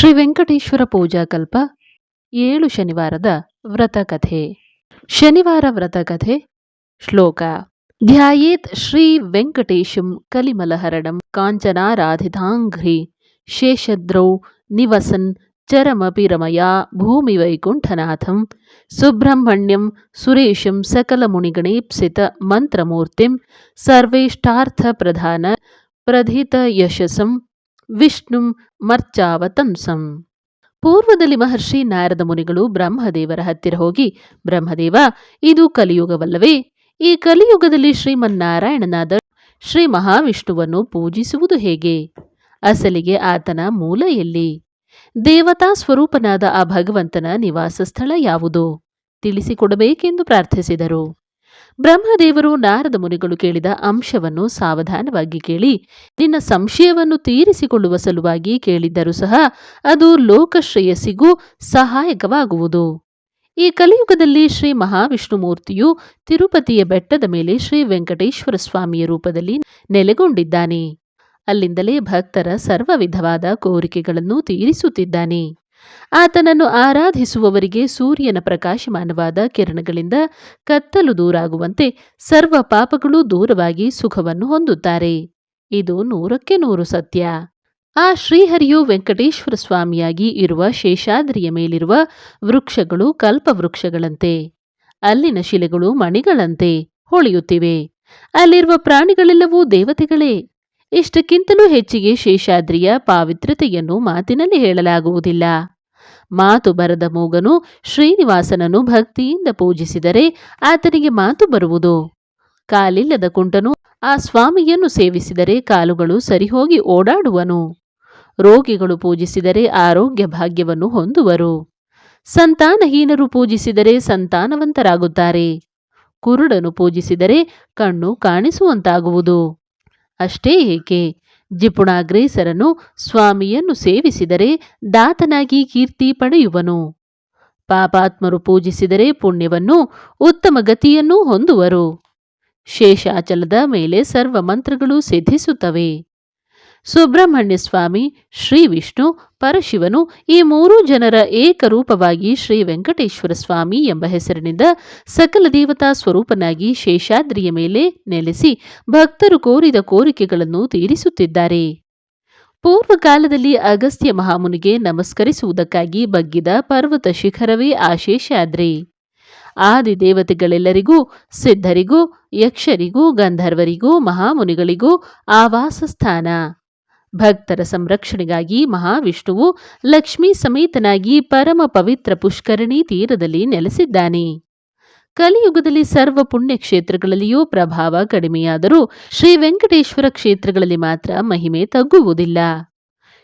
ಶ್ರೀ ವೆಂಕಟೇಶ್ವರ ಪೂಜಾ ಕಲ್ಪ, ಏಳು ಶನಿವಾರದ ವ್ರತಕಥೆ ಶನಿವಾರ ವ್ರತಕಥೆ ಶ್ಲೋಕ. ಧ್ಯಾಯೇತ್ ಶ್ರೀ ವೆಂಕಟೇಶಂ ಕಲಿಮಲಹರಣಂ ಕಾಂಚನಾರಾಧಿತಾಂಘ್ರಿ ಶೇಷದ್ರೌ ನಿವಸನ್ ಚರಮಪಿ ರಮಯಾ ಭೂಮಿ ವೈಕುಂಠನಾಥಂ ಸುಬ್ರಹ್ಮಣ್ಯಂ ಸುರೇಶಂ ಸಕಲಮುನಿಗಣೇಪ್ಸಿತ ಮಂತ್ರಮೂರ್ತಿಂ ಸರ್ವೇಷ್ಟಾರ್ಥ ಪ್ರಧಾನ ಪ್ರಧಿತ ಯಶಸ್ಸಂ ವಿಷ್ಣುಂ ಮರ್ಚಾವತಂಸಂ. ಪೂರ್ವದಲ್ಲಿ ಮಹರ್ಷಿ ನಾರದ ಮುನಿಗಳು ಬ್ರಹ್ಮದೇವರ ಹತ್ತಿರ ಹೋಗಿ, ಬ್ರಹ್ಮದೇವ, ಇದು ಕಲಿಯುಗವಲ್ಲವೇ? ಈ ಕಲಿಯುಗದಲ್ಲಿ ಶ್ರೀಮನ್ನಾರಾಯಣನಾದ ಶ್ರೀ ಮಹಾವಿಷ್ಣುವನ್ನು ಪೂಜಿಸುವುದು ಹೇಗೆ? ಅಸಲಿಗೆ ಆತನ ಮೂಲ ಎಲ್ಲಿ? ದೇವತಾ ಸ್ವರೂಪನಾದ ಆ ಭಗವಂತನ ನಿವಾಸ ಸ್ಥಳ ಯಾವುದು? ತಿಳಿಸಿಕೊಡಬೇಕೆಂದು ಪ್ರಾರ್ಥಿಸಿದರು. ಬ್ರಹ್ಮದೇವರು ನಾರದ ಮುನಿಗಳು ಕೇಳಿದ ಅಂಶವನ್ನು ಸಾವಧಾನವಾಗಿ ಕೇಳಿ, ನಿನ್ನ ಸಂಶಯವನ್ನು ತೀರಿಸಿಕೊಳ್ಳುವ ಸಲುವಾಗಿ ಕೇಳಿದ್ದರೂ ಸಹ ಅದು ಲೋಕಶ್ರೇಯಸ್ಸಿಗೂ ಸಹಾಯಕವಾಗುವುದು. ಈ ಕಲಿಯುಗದಲ್ಲಿ ಶ್ರೀ ಮಹಾವಿಷ್ಣು ಮೂರ್ತಿಯು ತಿರುಪತಿಯ ಬೆಟ್ಟದ ಮೇಲೆ ಶ್ರೀ ವೆಂಕಟೇಶ್ವರ ಸ್ವಾಮಿಯ ರೂಪದಲ್ಲಿ ನೆಲೆಗೊಂಡಿದ್ದಾನೆ. ಅಲ್ಲಿಂದಲೇ ಭಕ್ತರ ಸರ್ವ ವಿಧವಾದ ಕೋರಿಕೆಗಳನ್ನು ತೀರಿಸುತ್ತಿದ್ದಾನೆ. ಆತನನ್ನು ಆರಾಧಿಸುವವರಿಗೆ ಸೂರ್ಯನ ಪ್ರಕಾಶಮಾನವಾದ ಕಿರಣಗಳಿಂದ ಕತ್ತಲು ದೂರಾಗುವಂತೆ ಸರ್ವ ಪಾಪಗಳೂ ದೂರವಾಗಿ ಸುಖವನ್ನು ಹೊಂದುತ್ತಾರೆ. ಇದು ನೂರಕ್ಕೆ ನೂರು ಸತ್ಯ. ಆ ಶ್ರೀಹರಿಯು ವೆಂಕಟೇಶ್ವರ ಸ್ವಾಮಿಯಾಗಿ ಇರುವ ಶೇಷಾದ್ರಿಯ ಮೇಲಿರುವ ವೃಕ್ಷಗಳು ಕಲ್ಪವೃಕ್ಷಗಳಂತೆ. ಅಲ್ಲಿನ ಶಿಲೆಗಳು ಮಣಿಗಳಂತೆ ಹೊಳೆಯುತ್ತಿವೆ. ಅಲ್ಲಿರುವ ಪ್ರಾಣಿಗಳೆಲ್ಲವೂ ದೇವತೆಗಳೇ. ಇಷ್ಟಕ್ಕಿಂತಲೂ ಹೆಚ್ಚಿಗೆ ಶೇಷಾದ್ರಿಯ ಪಾವಿತ್ರತೆಯನ್ನು ಮಾತಿನಲ್ಲಿ ಹೇಳಲಾಗುವುದಿಲ್ಲ. ಮಾತು ಬರದ ಮೂಗನು ಶ್ರೀನಿವಾಸನನ್ನು ಭಕ್ತಿಯಿಂದ ಪೂಜಿಸಿದರೆ ಆತನಿಗೆ ಮಾತು ಬರುವುದು. ಕಾಲಿಲ್ಲದ ಕುಂಟನು ಆ ಸ್ವಾಮಿಯನ್ನು ಸೇವಿಸಿದರೆ ಕಾಲುಗಳು ಸರಿಹೋಗಿ ಓಡಾಡುವನು. ರೋಗಿಗಳು ಪೂಜಿಸಿದರೆ ಆರೋಗ್ಯ ಭಾಗ್ಯವನ್ನು ಹೊಂದುವರು. ಸಂತಾನಹೀನರು ಪೂಜಿಸಿದರೆ ಸಂತಾನವಂತರಾಗುತ್ತಾರೆ. ಕುರುಡನು ಪೂಜಿಸಿದರೆ ಕಣ್ಣು ಕಾಣಿಸುವಂತಾಗುವುದು. ಅಷ್ಟೇ ಏಕೆ? ಜಿಪುಣಾಗ್ರೇಸರನು ಸ್ವಾಮಿಯನ್ನು ಸೇವಿಸಿದರೆ ದಾತನಾಗಿ ಕೀರ್ತಿ ಪಡೆಯುವನು. ಪಾಪಾತ್ಮರು ಪೂಜಿಸಿದರೆ ಪುಣ್ಯವನ್ನು, ಉತ್ತಮ ಗತಿಯನ್ನೂ ಹೊಂದುವರು. ಶೇಷಾಚಲದ ಮೇಲೆ ಸರ್ವ ಮಂತ್ರಗಳು ಸಿದ್ಧಿಸುತ್ತವೆ. ಸುಬ್ರಹ್ಮಣ್ಯ ಸ್ವಾಮಿ, ಶ್ರೀ ವಿಷ್ಣು, ಪರಶಿವನು ಈ ಮೂರೂ ಜನರ ಏಕರೂಪವಾಗಿ ಶ್ರೀ ವೆಂಕಟೇಶ್ವರ ಸ್ವಾಮಿ ಎಂಬ ಹೆಸರಿನಿಂದ ಸಕಲ ದೇವತಾ ಸ್ವರೂಪನಾಗಿ ಶೇಷಾದ್ರಿಯ ಮೇಲೆ ನೆಲೆಸಿ ಭಕ್ತರು ಕೋರಿದ ಕೋರಿಕೆಗಳನ್ನು ತೀರಿಸುತ್ತಿದ್ದಾರೆ. ಪೂರ್ವಕಾಲದಲ್ಲಿ ಅಗಸ್ತ್ಯ ಮಹಾಮುನಿಗೆ ನಮಸ್ಕರಿಸುವುದಕ್ಕಾಗಿ ಬಗ್ಗಿದ ಪರ್ವತ ಶಿಖರವೇ ಆ ಶೇಷಾದ್ರಿ. ಆದಿ ದೇವತೆಗಳೆಲ್ಲರಿಗೂ ಸಿದ್ಧರಿಗೂ, ಯಕ್ಷರಿಗೂ, ಗಂಧರ್ವರಿಗೂ, ಮಹಾಮುನಿಗಳಿಗೂ ಆವಾಸ ಸ್ಥಾನ ಭಕ್ತರ ಸಂರಕ್ಷಣೆಗಾಗಿ ಮಹಾವಿಷ್ಣುವು ಲಕ್ಷ್ಮೀ ಸಮೇತನಾಗಿ ಪರಮ ಪವಿತ್ರ ಪುಷ್ಕರಣಿ ತೀರದಲ್ಲಿ ನೆಲೆಸಿದ್ದಾನೆ. ಕಲಿಯುಗದಲ್ಲಿ ಸರ್ವ ಪುಣ್ಯ ಕ್ಷೇತ್ರಗಳಲ್ಲಿಯೂ ಪ್ರಭಾವ ಕಡಿಮೆಯಾದರೂ ಶ್ರೀ ವೆಂಕಟೇಶ್ವರ ಕ್ಷೇತ್ರಗಳಲ್ಲಿ ಮಾತ್ರ ಮಹಿಮೆ ತಗ್ಗುವುದಿಲ್ಲ.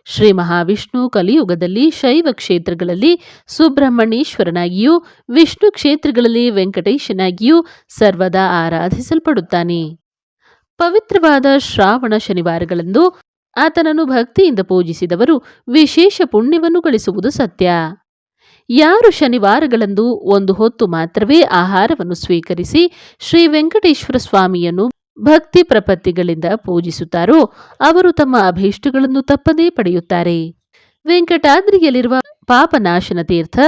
ಶ್ರೀ ಮಹಾವಿಷ್ಣು ಕಲಿಯುಗದಲ್ಲಿ ಶೈವ ಕ್ಷೇತ್ರಗಳಲ್ಲಿ ಸುಬ್ರಹ್ಮಣ್ಯೇಶ್ವರನಾಗಿಯೂ ವಿಷ್ಣು ಕ್ಷೇತ್ರಗಳಲ್ಲಿ ವೆಂಕಟೇಶನಾಗಿಯೂ ಸರ್ವದಾ ಆರಾಧಿಸಲ್ಪಡುತ್ತಾನೆ. ಪವಿತ್ರವಾದ ಶ್ರಾವಣ ಶನಿವಾರಗಳಂದು ಆತನನ್ನು ಭಕ್ತಿಯಿಂದ ಪೂಜಿಸಿದವರು ವಿಶೇಷ ಪುಣ್ಯವನ್ನು ಗಳಿಸುವುದು ಸತ್ಯ. ಯಾರು ಶನಿವಾರಗಳಂದು ಒಂದು ಹೊತ್ತು ಮಾತ್ರವೇ ಆಹಾರವನ್ನು ಸ್ವೀಕರಿಸಿ ಶ್ರೀ ವೆಂಕಟೇಶ್ವರ ಸ್ವಾಮಿಯನ್ನು ಭಕ್ತಿ ಪ್ರಪತ್ತಿಗಳಿಂದ ಪೂಜಿಸುತ್ತಾರೋ ಅವರು ತಮ್ಮ ಅಭೀಷ್ಟಗಳನ್ನು ತಪ್ಪದೇ ಪಡೆಯುತ್ತಾರೆ. ವೆಂಕಟಾದ್ರಿಯಲ್ಲಿರುವ ಪಾಪನಾಶನ ತೀರ್ಥ,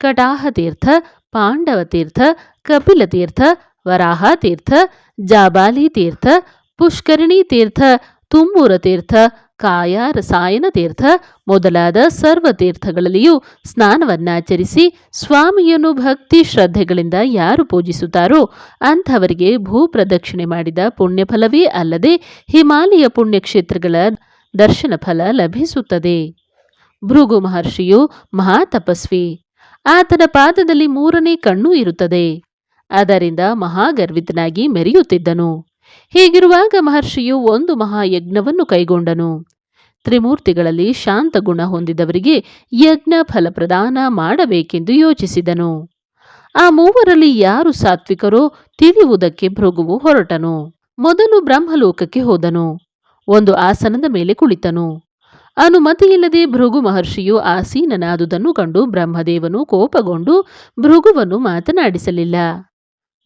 ಕಟಾಹ ತೀರ್ಥ, ಪಾಂಡವ ತೀರ್ಥ, ಕಪಿಲ ತೀರ್ಥ, ವರಾಹ ತೀರ್ಥ, ಜಾಬಾಲಿ ತೀರ್ಥ, ಪುಷ್ಕರಣಿ ತೀರ್ಥ ತುಮ್ಮೂರ ತೀರ್ಥ ಕಾಯ ರಸಾಯನ ತೀರ್ಥ ಮೊದಲಾದ ಸರ್ವ ತೀರ್ಥಗಳಲ್ಲಿಯೂ ಸ್ನಾನವನ್ನಾಚರಿಸಿ ಸ್ವಾಮಿಯನ್ನು ಭಕ್ತಿ ಶ್ರದ್ಧೆಗಳಿಂದ ಯಾರು ಪೂಜಿಸುತ್ತಾರೋ ಅಂಥವರಿಗೆ ಭೂ ಪ್ರದಕ್ಷಿಣೆ ಮಾಡಿದ ಪುಣ್ಯಫಲವೇ ಅಲ್ಲದೆ ಹಿಮಾಲಯ ಪುಣ್ಯಕ್ಷೇತ್ರಗಳ ದರ್ಶನ ಫಲ ಲಭಿಸುತ್ತದೆ. ಭೃಗು ಮಹರ್ಷಿಯು ಮಹಾತಪಸ್ವಿ. ಆತನ ಪಾದದಲ್ಲಿ ಮೂರನೇ ಕಣ್ಣು ಇರುತ್ತದೆ. ಅದರಿಂದ ಮಹಾಗರ್ವಿತನಾಗಿ ಮೆರೆಯುತ್ತಿದ್ದನು. ಹೀಗಿರುವಾಗ ಮಹರ್ಷಿಯು ಒಂದು ಮಹಾಯಜ್ಞವನ್ನು ಕೈಗೊಂಡನು. ತ್ರಿಮೂರ್ತಿಗಳಲ್ಲಿ ಶಾಂತ ಗುಣ ಹೊಂದಿದವರಿಗೆ ಯಜ್ಞ ಫಲಪ್ರದಾನ ಮಾಡಬೇಕೆಂದು ಯೋಚಿಸಿದನು. ಆ ಮೂವರಲ್ಲಿ ಯಾರು ಸಾತ್ವಿಕರೋ ತಿಳಿಯುವುದಕ್ಕೆ ಭೃಗುವು ಹೊರಟನು. ಮೊದಲು ಬ್ರಹ್ಮಲೋಕಕ್ಕೆ ಹೋದನು. ಒಂದು ಆಸನದ ಮೇಲೆ ಕುಳಿತನು. ಅನುಮತಿಯಿಲ್ಲದೆ ಭೃಗು ಮಹರ್ಷಿಯು ಆಸೀನನಾದುದನ್ನು ಕಂಡು ಬ್ರಹ್ಮದೇವನು ಕೋಪಗೊಂಡು ಭೃಗುವನ್ನು ಮಾತನಾಡಿಸಲಿಲ್ಲ.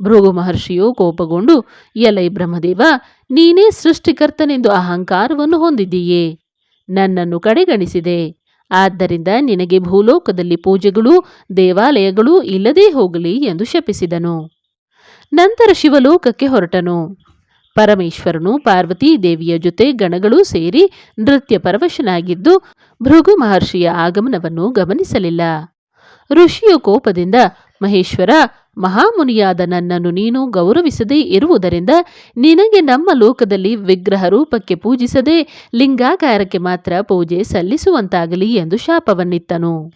ಭೃಗು ಮಹರ್ಷಿಯು ಕೋಪಗೊಂಡು, ಎಲೈ ಬ್ರಹ್ಮದೇವ, ನೀನೇ ಸೃಷ್ಟಿಕರ್ತನೆಂದು ಅಹಂಕಾರವನ್ನು ಹೊಂದಿದ್ದೀಯೇ? ನನ್ನನ್ನು ಕಡೆಗಣಿಸಿದೆ. ಆದ್ದರಿಂದ ನಿನಗೆ ಭೂಲೋಕದಲ್ಲಿ ಪೂಜೆಗಳು, ದೇವಾಲಯಗಳು ಇಲ್ಲದೇ ಹೋಗಲಿ ಎಂದು ಶಪಿಸಿದನು. ನಂತರ ಶಿವಲೋಕಕ್ಕೆ ಹೊರಟನು. ಪರಮೇಶ್ವರನು ಪಾರ್ವತೀ ದೇವಿಯ ಜೊತೆ ಗಣಗಳು ಸೇರಿ ನೃತ್ಯ ಪರವಶನಾಗಿದ್ದು ಭೃಗು ಮಹರ್ಷಿಯ ಆಗಮನವನ್ನು ಗಮನಿಸಲಿಲ್ಲ. ಋಷಿಯ ಕೋಪದಿಂದ, ಮಹೇಶ್ವರ ಮಹಾಮುನಿಯಾದ ನನ್ನನ್ನು ನೀನು ಗೌರವಿಸದೇ ಇರುವುದರಿಂದ ನಿನಗೆ ನಮ್ಮ ಲೋಕದಲ್ಲಿ ವಿಗ್ರಹ ರೂಪಕ್ಕೆ ಪೂಜಿಸದೆ ಲಿಂಗಾಕಾರಕ್ಕೆ ಮಾತ್ರ ಪೂಜೆ ಸಲ್ಲಿಸುವಂತಾಗಲಿ ಎಂದು ಶಾಪವನ್ನಿತ್ತನು.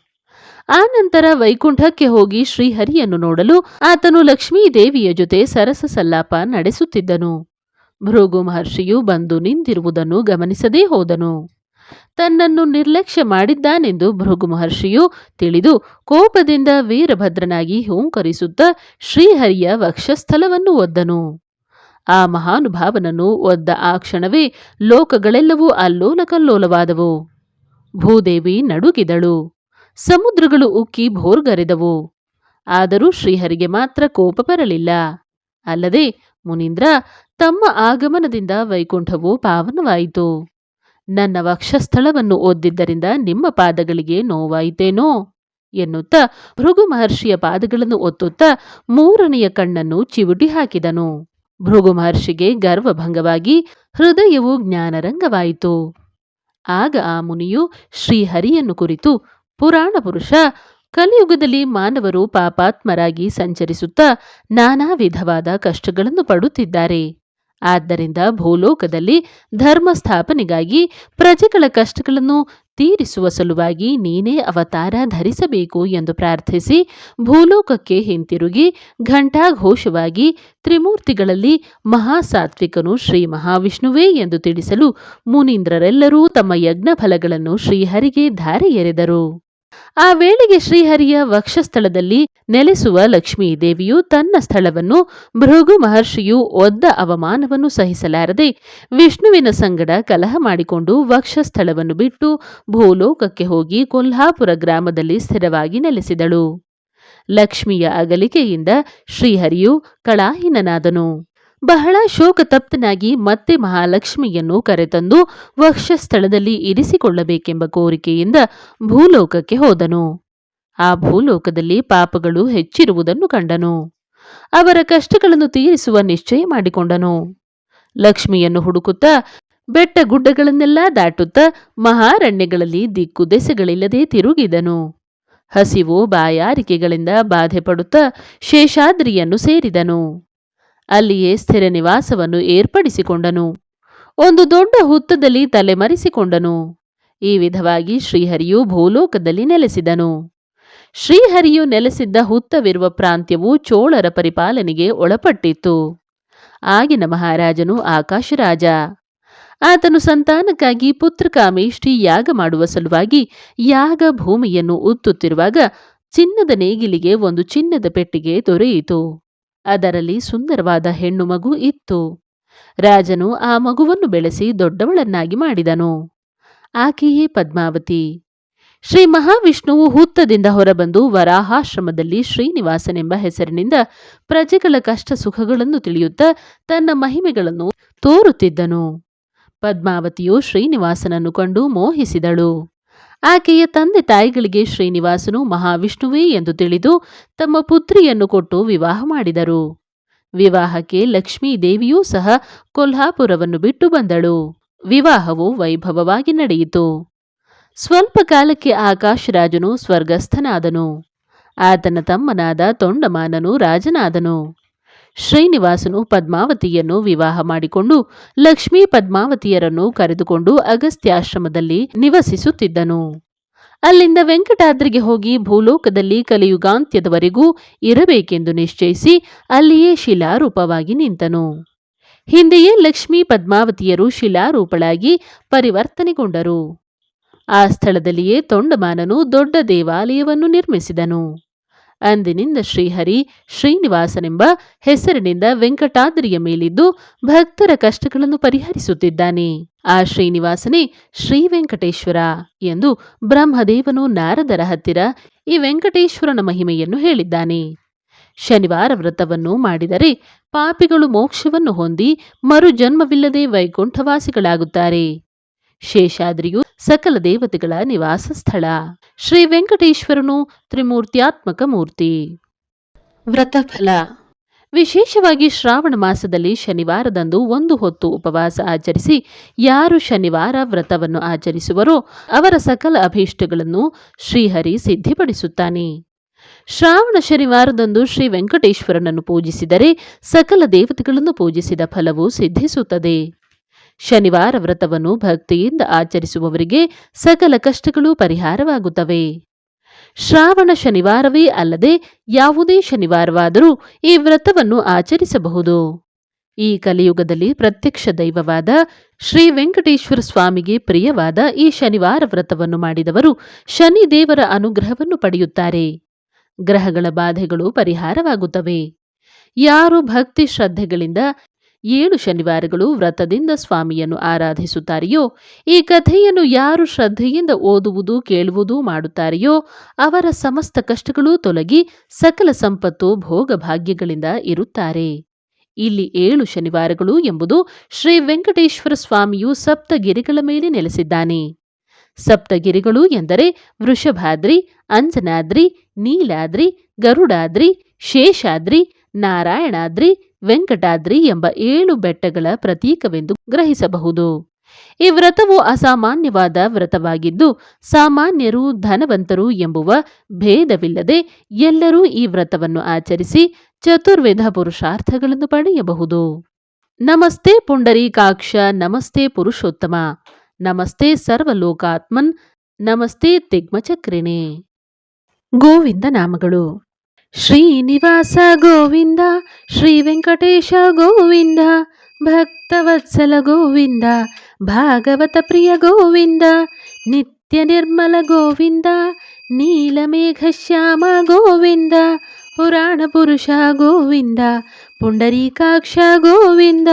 ಆನಂತರ ವೈಕುಂಠಕ್ಕೆ ಹೋಗಿ ಶ್ರೀಹರಿಯನ್ನು ನೋಡಲು ಆತನು ಲಕ್ಷ್ಮೀದೇವಿಯ ಜೊತೆ ಸರಸ ಸಲ್ಲಾಪ ನಡೆಸುತ್ತಿದ್ದನು. ಭೃಗು ಮಹರ್ಷಿಯು ಬಂದು ನಿಂತಿರುವುದನ್ನು ಗಮನಿಸದೇ ಹೋದನು. ತನ್ನನ್ನು ನಿರ್ಲಕ್ಷ್ಯ ಮಾಡಿದ್ದಾನೆಂದು ಭೃಗು ಮಹರ್ಷಿಯು ತಿಳಿದು ಕೋಪದಿಂದ ವೀರಭದ್ರನಾಗಿ ಹೂಂಕರಿಸುತ್ತಾ ಶ್ರೀಹರಿಯ ವಕ್ಷಸ್ಥಲವನ್ನು ಒದ್ದನು. ಆ ಮಹಾನುಭಾವನನ್ನು ಒದ್ದ ಆ ಕ್ಷಣವೇ ಲೋಕಗಳೆಲ್ಲವೂ ಅಲ್ಲೋಲಕಲ್ಲೋಲವಾದವು. ಭೂದೇವಿ ನಡುಗಿದಳು. ಸಮುದ್ರಗಳು ಉಕ್ಕಿ ಭೋರ್ಗರೆದವು. ಆದರೂ ಶ್ರೀಹರಿಗೆ ಮಾತ್ರ ಕೋಪ ಬರಲಿಲ್ಲ. ಅಲ್ಲದೆ ಮುನೀಂದ್ರ ತಮ್ಮ ಆಗಮನದಿಂದ ವೈಕುಂಠವು ಪಾವನವಾಯಿತು. ನನ್ನ ವಕ್ಷಸ್ಥಳವನ್ನು ಓದ್ದಿದ್ದರಿಂದ ನಿಮ್ಮ ಪಾದಗಳಿಗೆ ನೋವಾಯಿತೇನೋ? ಎನ್ನುತ್ತಾ ಭೃಗು ಮಹರ್ಷಿಯ ಪಾದಗಳನ್ನು ಒತ್ತುತ್ತಾ ಮೂರನೆಯ ಕಣ್ಣನ್ನು ಚಿವುಟಿ ಹಾಕಿದನು. ಭೃಗು ಮಹರ್ಷಿಗೆ ಗರ್ವಭಂಗವಾಗಿ ಹೃದಯವು ಜ್ಞಾನರಂಗವಾಯಿತು. ಆಗ ಆ ಮುನಿಯು ಶ್ರೀಹರಿಯನ್ನು ಕುರಿತು ಪುರಾಣ ಪುರುಷ, ಕಲಿಯುಗದಲ್ಲಿ ಮಾನವರು ಪಾಪಾತ್ಮರಾಗಿ ಸಂಚರಿಸುತ್ತಾ ನಾನಾ ವಿಧವಾದ ಕಷ್ಟಗಳನ್ನು ಪಡುತ್ತಿದ್ದಾರೆ. ಆದ್ದರಿಂದ ಭೂಲೋಕದಲ್ಲಿ ಧರ್ಮ ಸ್ಥಾಪನೆಗಾಗಿ ಪ್ರಜೆಗಳ ಕಷ್ಟಗಳನ್ನು ತೀರಿಸುವ ಸಲುವಾಗಿ ನೀನೇ ಅವತಾರ ಧರಿಸಬೇಕು ಎಂದು ಪ್ರಾರ್ಥಿಸಿ ಭೂಲೋಕಕ್ಕೆ ಹಿಂತಿರುಗಿ ಘಂಟಾಘೋಷವಾಗಿ ತ್ರಿಮೂರ್ತಿಗಳಲ್ಲಿ ಮಹಾಸಾತ್ವಿಕನು ಶ್ರೀ ಮಹಾವಿಷ್ಣುವೇ ಎಂದು ತಿಳಿಸಲು ಮುನೀಂದ್ರರೆಲ್ಲರೂ ತಮ್ಮ ಯಜ್ಞ ಫಲಗಳನ್ನು ಶ್ರೀಹರಿಗೆ ಧಾರೆ ಎರೆದರು. ಆ ವೇಳೆಗೆ ಶ್ರೀಹರಿಯ ವಕ್ಷಸ್ಥಳದಲ್ಲಿ ನೆಲೆಸುವ ಲಕ್ಷ್ಮೀದೇವಿಯು ತನ್ನ ಸ್ಥಳವನ್ನು ಭೃಗು ಮಹರ್ಷಿಯು ಒದ್ದ ಅವಮಾನವನ್ನು ಸಹಿಸಲಾರದೆ ವಿಷ್ಣುವಿನ ಸಂಗಡ ಕಲಹ ಮಾಡಿಕೊಂಡು ವಕ್ಷಸ್ಥಳವನ್ನು ಬಿಟ್ಟು ಭೂಲೋಕಕ್ಕೆ ಹೋಗಿ ಕೊಲ್ಹಾಪುರ ಗ್ರಾಮದಲ್ಲಿ ಸ್ಥಿರವಾಗಿ ನೆಲೆಸಿದಳು. ಲಕ್ಷ್ಮಿಯ ಅಗಲಿಕೆಯಿಂದ ಶ್ರೀಹರಿಯು ಕಳಾಹೀನನಾದನು. ಬಹಳ ಶೋಕತಪ್ತನಾಗಿ ಮತ್ತೆ ಮಹಾಲಕ್ಷ್ಮಿಯನ್ನು ಕರೆತಂದು ವಕ್ಷಸ್ಥಳದಲ್ಲಿ ಇರಿಸಿಕೊಳ್ಳಬೇಕೆಂಬ ಕೋರಿಕೆಯಿಂದ ಭೂಲೋಕಕ್ಕೆ ಹೋದನು. ಆ ಭೂಲೋಕದಲ್ಲಿ ಪಾಪಗಳು ಹೆಚ್ಚಿರುವುದನ್ನು ಕಂಡನು. ಅವರ ಕಷ್ಟಗಳನ್ನು ತೀರಿಸುವ ನಿಶ್ಚಯ ಮಾಡಿಕೊಂಡನು. ಲಕ್ಷ್ಮಿಯನ್ನು ಹುಡುಕುತ್ತಾ ಬೆಟ್ಟ ಗುಡ್ಡಗಳನ್ನೆಲ್ಲ ದಾಟುತ್ತಾ ಮಹಾರಣ್ಯಗಳಲ್ಲಿ ದಿಕ್ಕು ದೆಸೆಗಳಿಲ್ಲದೆ ತಿರುಗಿದನು. ಹಸಿವು ಬಾಯಾರಿಕೆಗಳಿಂದ ಬಾಧೆ ಪಡುತ್ತಾ ಶೇಷಾದ್ರಿಯನ್ನು ಸೇರಿದನು. ಅಲ್ಲಿಯೇ ಸ್ಥಿರ ನಿವಾಸವನ್ನು ಏರ್ಪಡಿಸಿಕೊಂಡನು. ಒಂದು ದೊಡ್ಡ ಹುತ್ತದಲ್ಲಿ ತಲೆಮರೆಸಿಕೊಂಡನು. ಈ ವಿಧವಾಗಿ ಶ್ರೀಹರಿಯು ಭೂಲೋಕದಲ್ಲಿ ನೆಲೆಸಿದನು. ಶ್ರೀಹರಿಯು ನೆಲೆಸಿದ್ದ ಹುತ್ತವಿರುವ ಪ್ರಾಂತ್ಯವು ಚೋಳರ ಪರಿಪಾಲನೆಗೆ ಒಳಪಟ್ಟಿತ್ತು. ಆಗಿನ ಮಹಾರಾಜನು ಆಕಾಶರಾಜ. ಆತನು ಸಂತಾನಕ್ಕಾಗಿ ಪುತ್ರಕಾಮೇಷ್ಠಿ ಯಾಗ ಮಾಡುವ ಸಲುವಾಗಿ ಯಾಗ ಭೂಮಿಯನ್ನು ಉತ್ತುತ್ತಿರುವಾಗ ಚಿನ್ನದ ನೇಗಿಲಿಗೆ ಒಂದು ಚಿನ್ನದ ಪೆಟ್ಟಿಗೆ ದೊರೆಯಿತು. ಅದರಲ್ಲಿ ಸುಂದರವಾದ ಹೆಣ್ಣು ಮಗು ಇತ್ತು. ರಾಜನು ಆ ಮಗುವನ್ನು ಬೆಳೆಸಿ ದೊಡ್ಡವಳನ್ನಾಗಿ ಮಾಡಿದನು. ಆಕೆಯೇ ಪದ್ಮಾವತಿ. ಶ್ರೀ ಮಹಾವಿಷ್ಣುವು ಹುತ್ತದಿಂದ ಹೊರಬಂದು ವರಾಹಾಶ್ರಮದಲ್ಲಿ ಶ್ರೀನಿವಾಸನೆಂಬ ಹೆಸರಿನಿಂದ ಪ್ರಜೆಗಳ ಕಷ್ಟ ಸುಖಗಳನ್ನು ತಿಳಿಯುತ್ತಾ ತನ್ನ ಮಹಿಮೆಗಳನ್ನು ತೋರುತ್ತಿದ್ದನು. ಪದ್ಮಾವತಿಯು ಶ್ರೀನಿವಾಸನನ್ನು ಕಂಡು ಮೋಹಿಸಿದಳು. ಆಕೆಯ ತಂದೆ ತಾಯಿಗಳಿಗೆ ಶ್ರೀನಿವಾಸನು ಮಹಾವಿಷ್ಣುವೇ ಎಂದು ತಿಳಿದು ತಮ್ಮ ಪುತ್ರಿಯನ್ನು ಕೊಟ್ಟು ವಿವಾಹ ಮಾಡಿದರು. ವಿವಾಹಕ್ಕೆ ಲಕ್ಷ್ಮೀ ದೇವಿಯೂ ಸಹ ಕೊಲ್ಹಾಪುರವನ್ನು ಬಿಟ್ಟು ಬಂದಳು. ವಿವಾಹವು ವೈಭವವಾಗಿ ನಡೆಯಿತು. ಸ್ವಲ್ಪ ಕಾಲಕ್ಕೆ ಆಕಾಶರಾಜನು ಸ್ವರ್ಗಸ್ಥನಾದನು. ಆತನ ತಮ್ಮನಾದ ತೊಂಡಮಾನನು ರಾಜನಾದನು. ಶ್ರೀನಿವಾಸನು ಪದ್ಮಾವತಿಯನ್ನು ವಿವಾಹ ಮಾಡಿಕೊಂಡು ಲಕ್ಷ್ಮೀ ಪದ್ಮಾವತಿಯರನ್ನು ಕರೆದುಕೊಂಡು ಅಗಸ್ತ್ಯಾಶ್ರಮದಲ್ಲಿ ನಿವಸಿಸುತ್ತಿದ್ದನು. ಅಲ್ಲಿಂದ ವೆಂಕಟಾದ್ರಿಗೆ ಹೋಗಿ ಭೂಲೋಕದಲ್ಲಿ ಕಲಿಯುಗಾಂತ್ಯದವರೆಗೂ ಇರಬೇಕೆಂದು ನಿಶ್ಚಯಿಸಿ ಅಲ್ಲಿಯೇ ಶಿಲಾರೂಪವಾಗಿ ನಿಂತನು. ಹಿಂದೆಯೇ ಲಕ್ಷ್ಮೀ ಪದ್ಮಾವತಿಯರು ಶಿಲಾರೂಪಳಾಗಿ ಪರಿವರ್ತನೆಗೊಂಡರು. ಆ ಸ್ಥಳದಲ್ಲಿಯೇ ತೊಂಡಮಾನನು ದೊಡ್ಡ ದೇವಾಲಯವನ್ನು ನಿರ್ಮಿಸಿದನು. ಅಂದಿನಿಂದ ಶ್ರೀಹರಿ ಶ್ರೀನಿವಾಸನೆಂಬ ಹೆಸರಿನಿಂದ ವೆಂಕಟಾದ್ರಿಯ ಮೇಲಿದ್ದು ಭಕ್ತರ ಕಷ್ಟಗಳನ್ನು ಪರಿಹರಿಸುತ್ತಿದ್ದಾನೆ. ಆ ಶ್ರೀನಿವಾಸನೇ ಶ್ರೀ ವೆಂಕಟೇಶ್ವರ ಎಂದು ಬ್ರಹ್ಮದೇವನು ನಾರದರ ಹತ್ತಿರ ಈ ವೆಂಕಟೇಶ್ವರನ ಮಹಿಮೆಯನ್ನು ಹೇಳಿದ್ದಾನೆ. ಶನಿವಾರ ವ್ರತವನ್ನು ಮಾಡಿದರೆ ಪಾಪಿಗಳು ಮೋಕ್ಷವನ್ನು ಹೊಂದಿ ಮರುಜನ್ಮವಿಲ್ಲದೆ ವೈಕುಂಠವಾಸಿಗಳಾಗುತ್ತಾರೆ. ಶೇಷಾದ್ರಿಯು ಸಕಲ ದೇವತೆಗಳ ನಿವಾಸ ಸ್ಥಳ. ಶ್ರೀ ವೆಂಕಟೇಶ್ವರನು ತ್ರಿಮೂರ್ತ್ಯಾತ್ಮಕ ಮೂರ್ತಿ. ವ್ರತಫಲ. ವಿಶೇಷವಾಗಿ ಶ್ರಾವಣ ಮಾಸದಲ್ಲಿ ಶನಿವಾರದಂದು ಒಂದು ಹೊತ್ತು ಉಪವಾಸ ಆಚರಿಸಿ ಯಾರು ಶನಿವಾರ ವ್ರತವನ್ನು ಆಚರಿಸುವರೋ ಅವರ ಸಕಲ ಅಭೀಷ್ಟಗಳನ್ನು ಶ್ರೀಹರಿ ಸಿದ್ಧಿಪಡಿಸುತ್ತಾನೆ. ಶ್ರಾವಣ ಶನಿವಾರದಂದು ಶ್ರೀ ವೆಂಕಟೇಶ್ವರನನ್ನು ಪೂಜಿಸಿದರೆ ಸಕಲ ದೇವತೆಗಳನ್ನು ಪೂಜಿಸಿದ ಫಲವು ಸಿದ್ಧಿಸುತ್ತದೆ. ಶನಿವಾರ ವ್ರತವನ್ನು ಭಕ್ತಿಯಿಂದ ಆಚರಿಸುವವರಿಗೆ ಸಕಲ ಕಷ್ಟಗಳು ಪರಿಹಾರವಾಗುತ್ತವೆ. ಶ್ರಾವಣ ಶನಿವಾರವೇ ಅಲ್ಲದೆ ಯಾವುದೇ ಶನಿವಾರವಾದರೂ ಈ ವ್ರತವನ್ನು ಆಚರಿಸಬಹುದು. ಈ ಕಲಿಯುಗದಲ್ಲಿ ಪ್ರತ್ಯಕ್ಷ ದೈವವಾದ ಶ್ರೀ ವೆಂಕಟೇಶ್ವರ ಸ್ವಾಮಿಗೆ ಪ್ರಿಯವಾದ ಈ ಶನಿವಾರ ವ್ರತವನ್ನು ಮಾಡಿದವರು ಶನಿ ದೇವರ ಅನುಗ್ರಹವನ್ನು ಪಡೆಯುತ್ತಾರೆ. ಗ್ರಹಗಳ ಬಾಧೆಗಳು ಪರಿಹಾರವಾಗುತ್ತವೆ. ಯಾರು ಭಕ್ತಿ ಶ್ರದ್ಧೆಗಳಿಂದ ಏಳು ಶನಿವಾರಗಳು ವ್ರತದಿಂದ ಸ್ವಾಮಿಯನ್ನು ಆರಾಧಿಸುತ್ತಾರೆಯೋ, ಈ ಕಥೆಯನ್ನು ಯಾರು ಶ್ರದ್ಧೆಯಿಂದ ಓದುವುದು, ಕೇಳುವುದು ಮಾಡುತ್ತಾರೆಯೋ, ಅವರ ಸಮಸ್ತ ಕಷ್ಟಗಳು ತೊಲಗಿ ಸಕಲ ಸಂಪತ್ತು ಭೋಗ ಭಾಗ್ಯಗಳಿಂದ ಇರುತ್ತಾರೆ. ಇಲ್ಲಿ ಏಳು ಶನಿವಾರಗಳು ಎಂಬುದು ಶ್ರೀ ವೆಂಕಟೇಶ್ವರ ಸ್ವಾಮಿಯು ಸಪ್ತಗಿರಿಗಳ ಮೇಲೆ ನೆಲೆಸಿದ್ದಾನೆ. ಸಪ್ತಗಿರಿಗಳು ಎಂದರೆ ವೃಷಭಾದ್ರಿ, ಅಂಜನಾದ್ರಿ, ನೀಲಾದ್ರಿ, ಗರುಡಾದ್ರಿ, ಶೇಷಾದ್ರಿ ನಾರಾಯಣಾದ್ರಿ, ವೆಂಕಟಾದ್ರಿ ಎಂಬ ಏಳು ಬೆಟ್ಟಗಳ ಪ್ರತೀಕವೆಂದು ಗ್ರಹಿಸಬಹುದು. ಈ ವ್ರತವು ಅಸಾಮಾನ್ಯವಾದ ವ್ರತವಾಗಿದ್ದು, ಸಾಮಾನ್ಯರು ಧನವಂತರು ಎಂಬುವ ಭೇದವಿಲ್ಲದೆ ಎಲ್ಲರೂ ಈ ವ್ರತವನ್ನು ಆಚರಿಸಿ ಚತುರ್ವಿಧ ಪುರುಷಾರ್ಥಗಳನ್ನು ಪಡೆಯಬಹುದು. ನಮಸ್ತೆ ಪುಂಡರೀಕಾಕ್ಷ, ನಮಸ್ತೆ ಪುರುಷೋತ್ತಮ, ನಮಸ್ತೆ ಸರ್ವಲೋಕಾತ್ಮನ್, ನಮಸ್ತೆ ತಿಗ್ಮಚಕ್ರಿಣೆ ಗೋವಿಂದ ನಾಮಗಳು. ಶ್ರೀನಿವಾಸ ಗೋವಿಂದ ಶ್ರೀ ವೆಂಕಟೇಶ ಗೋವಿಂದ ಭಕ್ತವತ್ಸಲ ಗೋವಿಂದ ಭಾಗವತ ಪ್ರಿಯ ಗೋವಿಂದ ನಿತ್ಯ ನಿರ್ಮಲ ಗೋವಿಂದ ನೀಲಮೇಘ ಶ್ಯಾಮ ಗೋವಿಂದ ಪುರಾಣ ಪುರುಷ ಗೋವಿಂದ ಪುಂಡರೀಕಾಕ್ಷ ಗೋವಿಂದ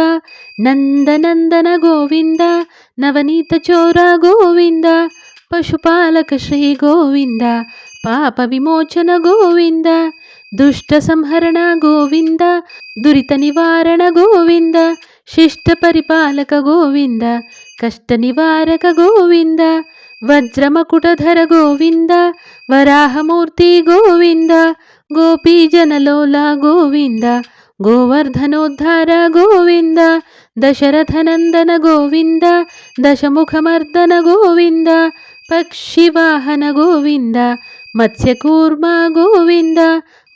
ನಂದನಂದನ ಗೋವಿಂದ ನವನೀತ ಚೋರ ಗೋವಿಂದ ಪಶುಪಾಲಕ ಶ್ರೀ ಗೋವಿಂದ ಪಾಪ ವಿಮೋಚನ ಗೋವಿಂದ ದುಷ್ಟ ಸಂಹರಣ ಗೋವಿಂದ ದುರಿತ ನಿವಾರಣ ಗೋವಿಂದ ಶಿಷ್ಟ ಪರಿಪಾಲಕ ಗೋವಿಂದ ಕಷ್ಟ ನಿವಾರಕ ಗೋವಿಂದ ವಜ್ರಮಕುಟಧರ ಗೋವಿಂದ ವರಾಹಮೂರ್ತಿ ಗೋವಿಂದ ಗೋಪಿ ಜನಲೋಲ ಗೋವಿಂದ ಗೋವರ್ಧನೋದ್ಧಾರ ಗೋವಿಂದ ದಶರಥನಂದನ ಗೋವಿಂದ ದಶಮುಖಮರ್ದನ ಗೋವಿಂದ ಪಕ್ಷಿವಾಹನ ಗೋವಿಂದ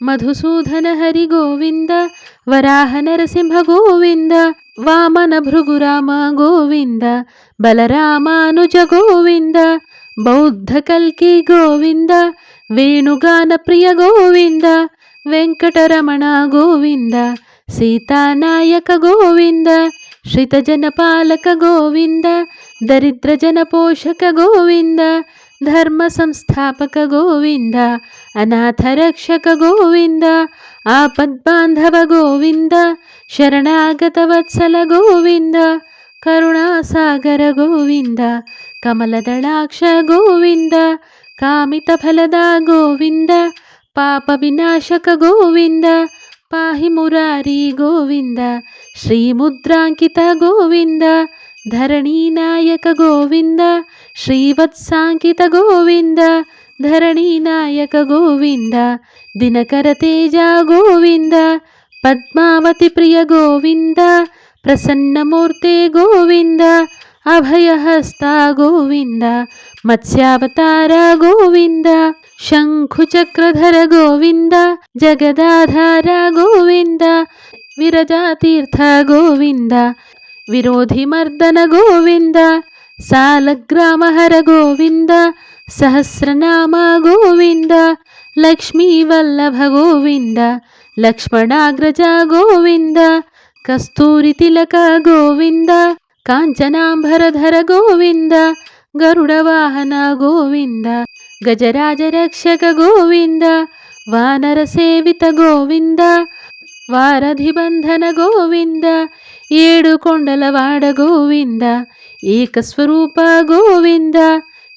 ಮತ್ಸ್ಯಕೂರ್ಮ ಗೋವಿಂದ ಮಧುಸೂದನ ಹರಿ ಗೋವಿಂದ ವರಾಹ ನರಸಿಂಹ ಗೋವಿಂದ ವಾಮನ ಭೃಗುರಾಮ ಗೋವಿಂದ ಬಲರಾಮಾನುಜ ಗೋವಿಂದ ಬೌದ್ಧ ಕಲ್ಕಿ ಗೋವಿಂದ ವೇಣುಗಾನ ಪ್ರಿಯ ಗೋವಿಂದ ವೆಂಕಟರಮಣ ಗೋವಿಂದ ಸೀತಾನಾಯಕ ಗೋವಿಂದ ಶ್ರಿತಜನಪಾಲಕ ಗೋವಿಂದ ದರಿದ್ರ ಜನಪೋಷಕ ಗೋವಿಂದ ಧರ್ಮ ಸಂಸ್ಥಾಪಕ ಗೋವಿಂದ ಅನಾಥ ರಕ್ಷಕ ಗೋವಿಂದ ಆಪದ್ಬಾಂಧವ ಗೋವಿಂದ ಶರಣಾಗತ ವತ್ಸಲ ಗೋವಿಂದ ಕರುಣಾಸಾಗರ ಗೋವಿಂದ ಕಮಲದಳಾಕ್ಷ ಗೋವಿಂದ ಕಾಮಿತ ಫಲದ ಗೋವಿಂದ ಪಾಪ ವಿನಾಶಕ ಗೋವಿಂದ ಪಾಹಿ ಮುರಾರಿ ಗೋವಿಂದ ಶ್ರೀಮುದ್ರಾಂಕಿತ ಗೋವಿಂದ ಧರಣಿ ನಾಯಕ ಗೋವಿಂದ ಶ್ರೀವತ್ಸಾಂಕಿತ ಗೋವಿಂದ ಧರಣಿ ನಾಯಕ ಗೋವಿಂದ ದಿನಕರ ತೇಜ ಗೋವಿಂದ ಪದ್ಮಾವತಿ ಪ್ರಿಯ ಗೋವಿಂದ ಪ್ರಸನ್ನಮೂರ್ತೆ ಗೋವಿಂದ ಅಭಯಹಸ್ತ ಗೋವಿಂದ ಮತ್ಸ್ಯಾವತಾರ ಗೋವಿಂದ ಶಂಖುಚಕ್ರಧರ ಗೋವಿಂದ ಜಗದಾಧಾರ ಗೋವಿಂದ ವಿರಜಾತೀರ್ಥ ಗೋವಿಂದ ವಿರೋಧಿ ಮರ್ದನ ಗೋವಿಂದ ಸಾಲಗ್ರಾಮಹರ ಗೋವಿಂದ ಸಹಸ್ರನಾಮ ಗೋವಿಂದ ಲಕ್ಷ್ಮೀ ವಲ್ಲಭ ಗೋವಿಂದ ಲಕ್ಷ್ಮಣಾಗ್ರಜ ಗೋವಿಂದ ಕಸ್ತೂರಿ ತಿಲಕ ಗೋವಿಂದ ಕಾಂಚನಾಂಬರಧರ ಗೋವಿಂದ ಗರುಡ ವಾಹನ ಗೋವಿಂದ ಗಜರಾಜ ರಕ್ಷಕ ಗೋವಿಂದ ವಾನರ ಸೇವಿತ ಗೋವಿಂದ ವಾರಧಿ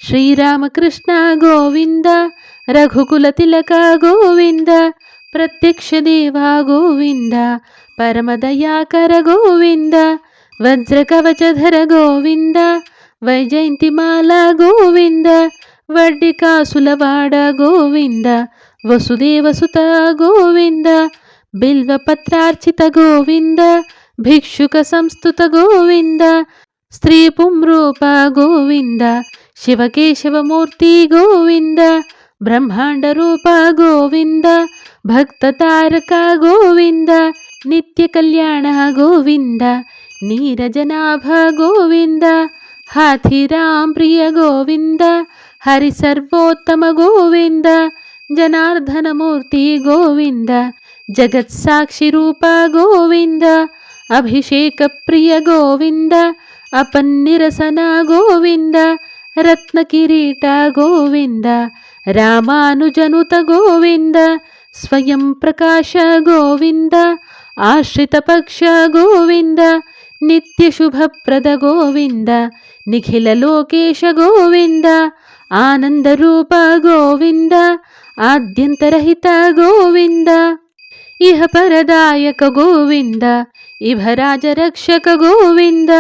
ಶ್ರೀರಾಮಕೃಷ್ಣ ಗೋವಿಂದ ರಘುಕುಲ ತಿಲಕ ಗೋವಿಂದ ಪ್ರತ್ಯಕ್ಷ ದೇವ ಗೋವಿಂದ ಪರಮದಯಾಕರ ಗೋವಿಂದ ವಜ್ರ ಕವಚಧರ ಗೋವಿಂದ ವೈಜಯಂತಿ ಮಾಲಾ ಗೋವಿಂದ ವಡ್ಡಿಕಾಸುಲವಾಡ ಗೋವಿಂದ ವಸುದೇವಸುತ ಗೋವಿಂದ ಬಿಲ್ವ ಪತ್ರಾರ್ಚಿತ ಗೋವಿಂದ ಭಿಕ್ಷುಕ ಸಂಸ್ತುತ ಗೋವಿಂದ ಸ್ತ್ರೀ ಪುಂರೂಪ ಗೋವಿಂದ ಶಿವಕೇಶವಮೂರ್ತಿ ಗೋವಿಂದ ಬ್ರಹ್ಮಾಂಡ ರೂಪ ಗೋವಿಂದ, ಭಕ್ತ ತಾರಕ ಗೋವಿಂದ, ನಿತ್ಯ ಕಲ್ಯಾಣ ಗೋವಿಂದ, ನೀರಜನಾಭ ಗೋವಿಂದ, ಹಾಥಿರಾಮ್ ಪ್ರಿಯ ಗೋವಿಂದ ಹರಿ ಸರ್ವೋತ್ತಮ ಗೋವಿಂದ, ಜನಾರ್ದನ ಮೂರ್ತಿ ಗೋವಿಂದ ಜಗತ್ ಸಾಕ್ಷಿ ರೂಪ ಗೋವಿಂದ, ಅಭಿಷೇಕ ಪ್ರಿಯ ಗೋವಿಂದ, ಅಪನ್ನಿರಸನ ಗೋವಿಂದ ರತ್ನ ಕಿರೀಟ ಗೋವಿಂದ ರಾಮಾನುಜನುತ ಗೋವಿಂದ ಸ್ವಯಂ ಪ್ರಕಾಶ ಗೋವಿಂದ ಆಶ್ರಿತ ಪಕ್ಷ ಗೋವಿಂದ ನಿತ್ಯ ಶುಭಪ್ರದ ಗೋವಿಂದ ನಿಖಿಲ ಲೋಕೇಶ ಗೋವಿಂದ ಆನಂದ ರೂಪ ಗೋವಿಂದ ಆದ್ಯಂತರಹಿತ ಗೋವಿಂದ ಇಹ ಪರದಾಯಕ ಗೋವಿಂದ ಇಭರಾಜ ರಕ್ಷಕ ಗೋವಿಂದ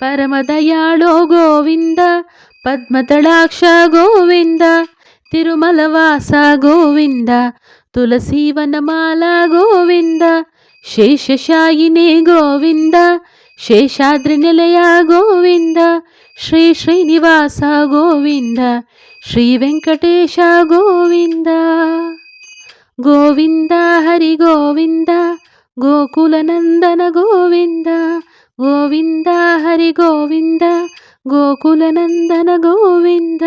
ಪರಮದಯಾಳೋ ಗೋವಿಂದ ಪದ್ಮತಳಾಕ್ಷ ಗೋವಿಂದ ತಿರುಮಲವಾಸ ಗೋವಿಂದ ತುಳಸೀವನಮಾಲ ಗೋವಿಂದ ಶೇಷಶಾಯಿನೇ ಗೋವಿಂದ ಶೇಷಾದ್ರಿ ನಿಲಯ ಗೋವಿಂದ ಶ್ರೀ ಶ್ರೀನಿವಾಸ ಗೋವಿಂದ ಶ್ರೀ ವೆಂಕಟೇಶ ಗೋವಿಂದ ಗೋವಿಂದ ಹರಿ ಗೋವಿಂದ ಗೋಕುಲನಂದನ ಗೋವಿಂದ ಗೋವಿಂದ ಹರಿ ಗೋವಿಂದ ಗೋಕುಲನಂದನ ಗೋವಿಂದ